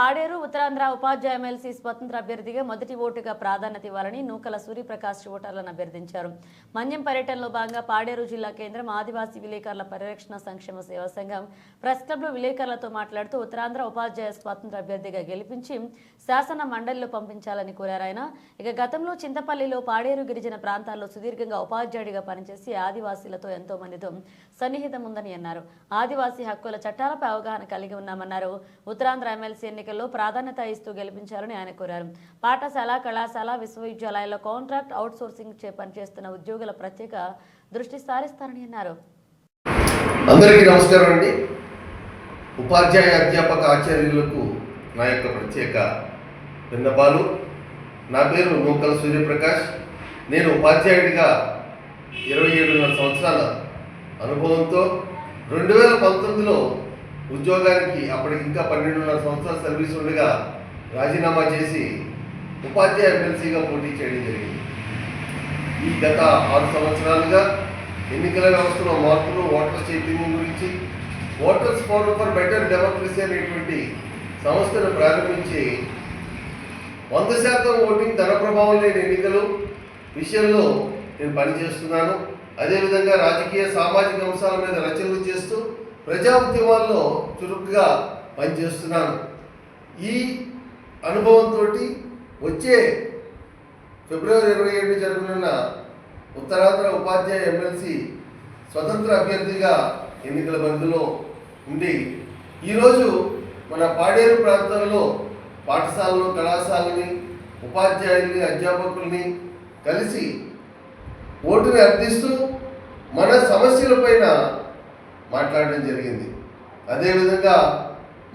ఉత్తరాంధ్ర ఉపాధ్యాయ MLC స్వతంత్ర అభ్యర్థిగా మొదటి ఓటుగా ప్రాధాన్యత ఇవ్వాలని నూకల సూర్యప్రకాష్ ఓటర్లను అభ్యర్థించారు. మన్యం పర్యటనలో భాగంగా పాడేరు జిల్లా కేంద్రం ఆదివాసీ విలేకరుల పరిరక్షణ సంక్షేమ సేవా సంఘం ప్రెస్ క్లబ్లో విలేకరులతో మాట్లాడుతూ ఉత్తరాంధ్ర ఉపాధ్యాయ స్వాతంత్ర అభ్యర్థిగా గెలిపించి శాసన మండలిలో పంపించాలని కోరారు ఆయన. ఇక గతంలో చింతపల్లిలో పాడేరు గిరిజన ప్రాంతాల్లో సుదీర్ఘంగా ఉపాధ్యాయుడిగా పనిచేసి ఆదివాసీలతో ఎంతో మందితో సన్నిహితం ఉందని అన్నారు. ఆదివాసీ హక్కుల చట్టాలపై అవగాహన కలిగి ఉన్నామన్నారు. ఉత్తరాంధ్ర ఎమ్మెల్సీ ఎన్నికల్లో ప్రాధాన్యత ఇస్తూ గెలిపించాలని ఆయన కోరారు. పాఠశాల కళాశాల విశ్వవిద్యాలయాల్లో కాంట్రాక్ట్ అవుట్సోర్సింగ్ చే పనిచేస్తున్న ఉద్యోగుల ప్రత్యేక దృష్టి సారిస్తారని అన్నారు. అందరికీ నమస్కారం అండి. ఉపాధ్యాయ అధ్యాపక ఆచార్యులకు నా యొక్క ప్రత్యేక విన్నపాలు నా పేరు నూకల సూర్యప్రకాష్. నేను ఉపాధ్యాయుడిగా ఇరవై ఏడున్నర సంవత్సరాల అనుభవంతో రెండు వేల పంతొమ్మిదిలో ఉద్యోగానికి అప్పటికి ఇంకా పన్నెండున్నర సంవత్సరాల సర్వీస్ ఉండగా రాజీనామా చేసి ఉపాధ్యాయ ఎమ్మెల్సీగా పోటీ చేయడం జరిగింది. ఈ గత ఆరు సంవత్సరాలుగా ఎన్నికల వ్యవస్థలో మార్పులు ఓటర్ చైతన్యం గురించి voters forum for better democracy అనేటువంటి సంస్థను ప్రారంభించి వంద శాతం ఓటింగ్ ధన ప్రభావం లేని ఎన్నికలు విషయంలో నేను పనిచేస్తున్నాను. అదేవిధంగా రాజకీయ సామాజిక అంశాల మీద రచనలు చేస్తూ ప్రజా ఉద్యమాల్లో చురుకుగా పనిచేస్తున్నాను ఈ అనుభవంతో వచ్చే ఫిబ్రవరి ఇరవై ఏడు జరగనున్న ఉత్తరాంధ్ర ఉపాధ్యాయ ఎమ్మెల్సీ స్వతంత్ర అభ్యర్థిగా ఎన్నికల బంధులో ఉండి ఈరోజు మన పాడేరు ప్రాంతంలో పాఠశాలలు కళాశాలని ఉపాధ్యాయుల్ని అధ్యాపకుల్ని కలిసి ఓటుని అర్థిస్తూ మన సమస్యలపైన మాట్లాడడం జరిగింది. అదేవిధంగా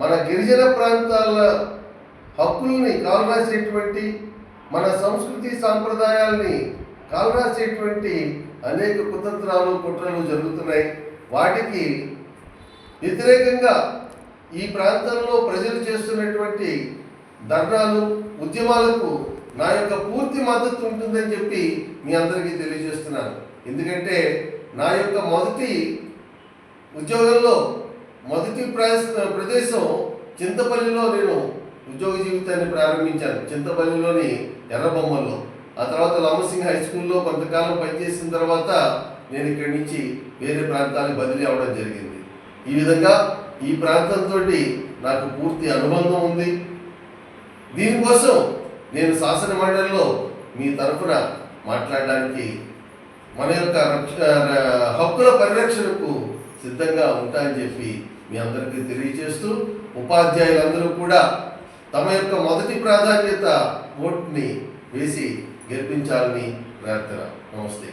మన గిరిజన ప్రాంతాల హక్కుల్ని కాలరాసేటువంటి మన సంస్కృతి సాంప్రదాయాల్ని కాలరాసేటువంటి అనేక కుతంత్రాలు కుట్రలు జరుగుతున్నాయి. వాటికి వ్యతిరేకంగా ఈ ప్రాంతంలో ప్రజలు చేస్తున్నటువంటి ధర్నాలు ఉద్యమాలకు నా యొక్క పూర్తి మద్దతు ఉంటుందని చెప్పి మీ అందరికీ తెలియజేస్తున్నాను. ఎందుకంటే నా యొక్క మొదటి ఉద్యోగంలో మొదటి ప్రదేశం చింతపల్లిలో నేను ఉద్యోగ జీవితాన్ని ప్రారంభించాను. చింతపల్లిలోని ఎర్రబొమ్మల్లో. ఆ తర్వాత రామసింగ్ హై స్కూల్లో కొంతకాలం పనిచేసిన తర్వాత నేను ఇక్కడి నుంచి వేరే ప్రాంతానికి బదిలీ అవ్వడం జరిగింది. ఈ విధంగా ఈ ప్రాంతంతో నాకు పూర్తి అనుబంధం ఉంది. దీనికోసం నేను శాసన మండలిలో మీ తరఫున మాట్లాడడానికి మన యొక్క హక్కుల పరిరక్షణకు సిద్ధంగా ఉంటాయని చెప్పి మీ అందరికీ తెలియజేస్తూ ఉపాధ్యాయులందరూ కూడా తమ యొక్క మొదటి ప్రాధాన్యత ఓట్ని వేసి గెలిపించాలని ప్రార్థన. నమస్తే.